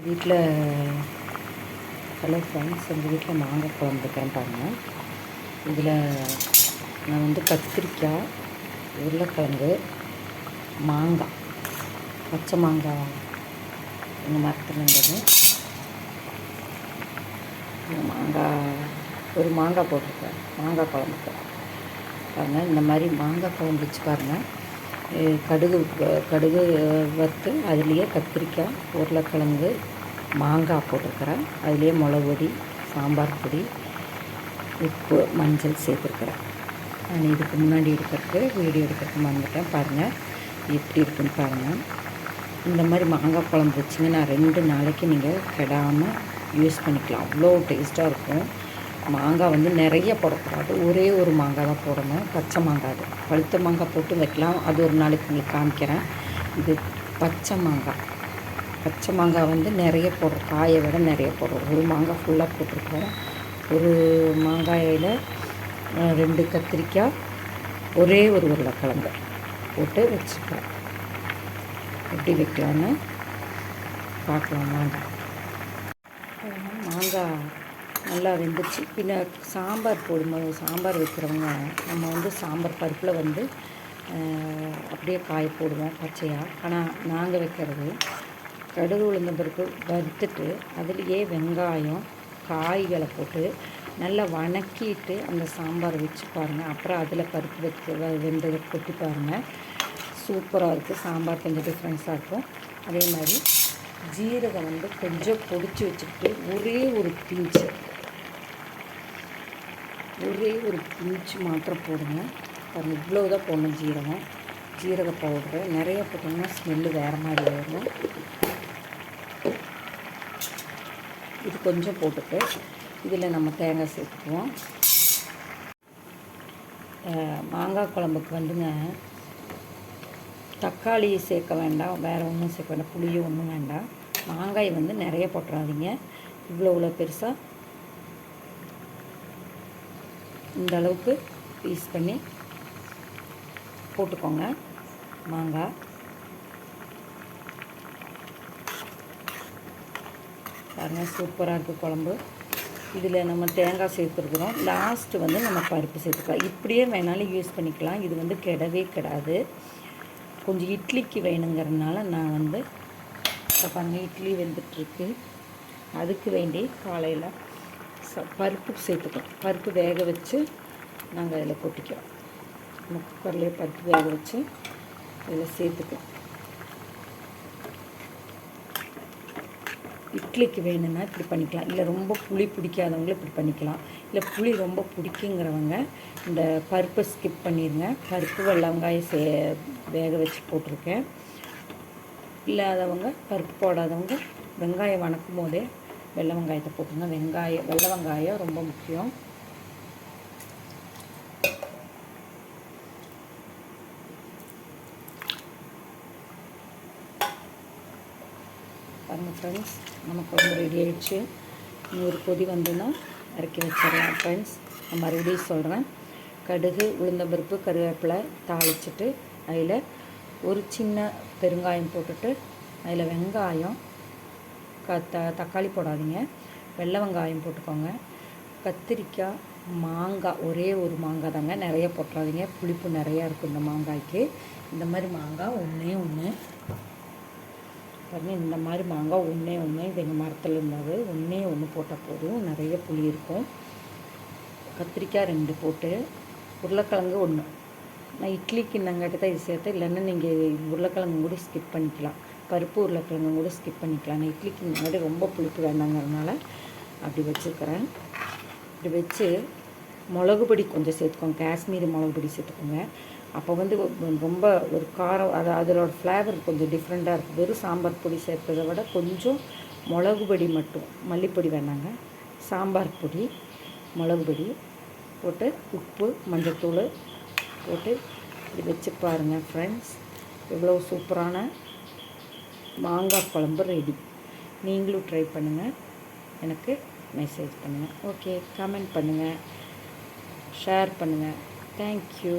வீட்டில் hello friends எங்கள் வீட்டில் மாங்காய் குழம்பு வைக்கிறேன் பாருங்கள் இதில் நான் வந்து கத்திரிக்காய் உருளைக்கிழங்கு மாங்காய் பச்சை மாங்காய் எங்கள் மரத்தில் இருந்தது மாங்காய் ஒரு மாங்காய் போட்டிருக்கேன். மாங்காய் குழம்புக்கு. பாருங்கள் இந்த மாதிரி மாங்காய் குழம்பு வச்சு பாருங்கள் கடுகு கடுகு வறுத்து அதுலேயே கத்திரிக்காய் உருளைக்கிழங்கு மாங்காய் போட்டிருக்கிறேன். அதுலேயே மிளகு பொடி சாம்பார் பொடி உப்பு மஞ்சள் சேர்த்துருக்குறேன். நான் இதுக்கு முன்னாடி எடுக்கிறதுக்கு வீடியோ எடுக்கிறதுக்கு மறந்துட்டேன். பாருங்கள் எப்படி இருக்குன்னு பாருங்கள் இந்த மாதிரி மாங்காய் குழம்பு வச்சிங்கன்னா ரெண்டு நாளைக்கு நீங்கள் கெடாமல் யூஸ் பண்ணிக்கலாம். அவ்வளோ டேஸ்ட்டாக இருக்கும். மாங்காய் வந்து நிறைய போடக்கூடாது. ஒரே ஒரு மாங்காய் தான் போடணும். பச்சை மாங்காய் அது. பழுத்த மாங்காய் போட்டு வைக்கலாம். அது ஒரு நாளைக்கு உங்களுக்கு காமிக்கிறேன். இது பச்சை மாங்காய். பச்சை மாங்காய் வந்து நிறைய போடுறோம். காயை விட நிறைய போடுறோம். ஒரு மாங்காய் ஃபுல்லாக போட்டிருக்கோம். ஒரு மாங்காயில் ரெண்டு கத்திரிக்காய் ஒரே ஒரு உருளைக்கிழங்கு போட்டு வச்சுக்கலாம். எப்படி வைக்கலான்னு பார்க்கலாம். மாங்காய் மாங்காய் நல்லா வெந்துச்சு பின்ன சாம்பார் போடும்போது சாம்பார் வைக்கிறவங்க நம்ம வந்து சாம்பார் பருப்பில் வந்து அப்படியே காய போடுவோம் பச்சையாக ஆனால் நாங்கள் வைக்கிறது கடுகு உளுந்த பருப்பு வறுத்துட்டு அதுலேயே வெங்காயம் காய்களை போட்டு நல்லா வணக்கிட்டு அந்த சாம்பார் வச்சு பாருங்கள் அப்புறம் அதில் பருப்பு வச்சு வெந்ததை கொட்டி பாருங்கள் சூப்பராக இருக்குது சாம்பார் கொஞ்சம் டிஃப்ரென்ஸாக இருக்கும். அதே மாதிரி ஜீரகம் வந்து கொஞ்சம் பொடிச்சு வச்சுக்கிட்டு ஒரே ஒரு பிஞ்சு ஒரே ஒரு பிஞ்சு மாத்திரம் போடுங்க. அது இவ்வளோ தான் போடணும் ஜீரகம். ஜீரக பவுடரு நிறைய போட்டோம்னா ஸ்மெல்லு வேறு மாதிரி வரும் இது கொஞ்சம் போட்டுட்டு இதில் நம்ம தேங்காய் சேர்த்துக்குவோம். மாங்காய் குழம்புக்கு வந்துங்க. தக்காளி சேர்க்க வேண்டாம் வேறு ஒன்றும் சேர்க்க வேண்டாம் புளியும் ஒன்றும் வேண்டாம். மாங்காய் வந்து நிறைய போட்டுறாதீங்க. இவ்வளோ இவ்வளோ பெருசாக இந்த அளவுக்கு பீஸ் பண்ணி போட்டுக்கோங்க. மாங்காய். பாருங்கள் சூப்பராக இருக்குது குழம்பு. இதில் நம்ம தேங்காய் சேர்த்துருக்குறோம். லாஸ்ட்டு வந்து நம்ம பருப்பு சேர்த்துக்கலாம். இப்படியே வேணாலும் யூஸ் பண்ணிக்கலாம். இது வந்து கெடவே கிடாது. கொஞ்சம் இட்லிக்கு வேணுங்கிறதுனால நான் வந்து பாருங்கள் இட்லி வெந்துட்டுருக்கு. அதுக்கு வேண்டி காலையில் ச பருப்பு சேர்த்துக்கிறோம் பருப்பு வேக வச்சு நாங்கள் அதில் கொட்டிக்கிறோம். நம்ம குக்கர்லேயே பருப்பு வேக வச்சு அதில் சேர்த்துக்கிறோம். இட்லிக்கு வேணும்னா இப்படி பண்ணிக்கலாம். இல்லை ரொம்ப புளி பிடிக்காதவங்களும் இப்படி பண்ணிக்கலாம். இல்லை புளி ரொம்ப பிடிக்குங்கிறவங்க இந்த பருப்பை ஸ்கிப் பண்ணிடுங்க பருப்பு வெள்ளங்காயம் சே வேக வச்சு போட்டிருக்கேன். இல்லாதவங்க பருப்பு போடாதவங்க வெங்காயம் வணக்கும் போதே வெள்ளை வெங்காயத்தை போட்டுருங்க வெங்காயம் வெள்ளை வெங்காயம் ரொம்ப முக்கியம். பாருங்கள் ஃப்ரெண்ட்ஸ் நமக்கு வந்து ரெடி ஆகிடுச்சு ஒரு கொதி வந்துன்னா இறக்கி வச்சிடலாம். ஃப்ரெண்ட்ஸ் நான் மறுபடியும் சொல்கிறேன் கடுகு உளுந்தம்பருப்பு கருவேப்பிலை தாளிச்சிட்டு அதில் ஒரு சின்ன பெருங்காயம் போட்டுட்டு அதில் வெங்காயம் க த தக்காளி போடாதீங்க. வெள்ளை வெங்காயம் போட்டுக்கோங்க. கத்திரிக்காய் மாங்காய் ஒரே ஒரு மாங்காய் தாங்க. நிறைய போட்டுறாதீங்க. புளிப்பு நிறையா இருக்கும் இந்த மாங்காய்க்கு. இந்த மாதிரி மாங்காய் ஒன்றே ஒன்று பாருங்க இந்த மாதிரி மாங்காய் ஒன்றே ஒன்று இது எங்கள் மரத்தில் இருந்தது. ஒன்றே ஒன்று போட்டால் போதும். நிறைய புளி இருக்கும். கத்திரிக்காய் ரெண்டு போட்டு உருளைக்கிழங்கு ஒன்று நான் இட்லிக்கு நாங்காட்டி தான் இது சேர்த்தேன். இல்லைன்னா நீங்கள் உருளைக்கிழங்கு கூட ஸ்கிப் பண்ணிக்கலாம். பருப்பு உருளைக்கிழங்கு கூட ஸ்கிப் பண்ணிக்கலாம். நான் இட்லிக்கு முன்னாடி ரொம்ப புளிப்பு வேண்டாங்கிறதுனால அப்படி வச்சுருக்கிறேன். இப்படி வச்சு மிளகு பொடி கொஞ்சம் சேர்த்துக்கோங்க. காஷ்மீரி மிளகு பொடி சேர்த்துக்கோங்க. அப்போ வந்து ரொம்ப ஒரு காரம் அது அதோட ஃப்ளேவர் கொஞ்சம் டிஃப்ரெண்ட்டாக இருக்கும். வெறும் சாம்பார் பொடி சேர்த்ததை விட கொஞ்சம் மிளகு பொடி மட்டும். மல்லிப்பொடி வேணாங்க. சாம்பார் பொடி மிளகு பொடி போட்டு உப்பு மஞ்சத்தூள் போட்டு இப்படி வச்சு பாருங்கள் ஃப்ரெண்ட்ஸ் எவ்வளோ சூப்பரான மாங்காய் குழம்பு ரெடி நீங்களும் ட்ரை பண்ணுங்கள் எனக்கு மெசேஜ் பண்ணுங்கள் ஓகே கமெண்ட் பண்ணுங்கள் ஷேர் பண்ணுங்கள் தேங்க்யூ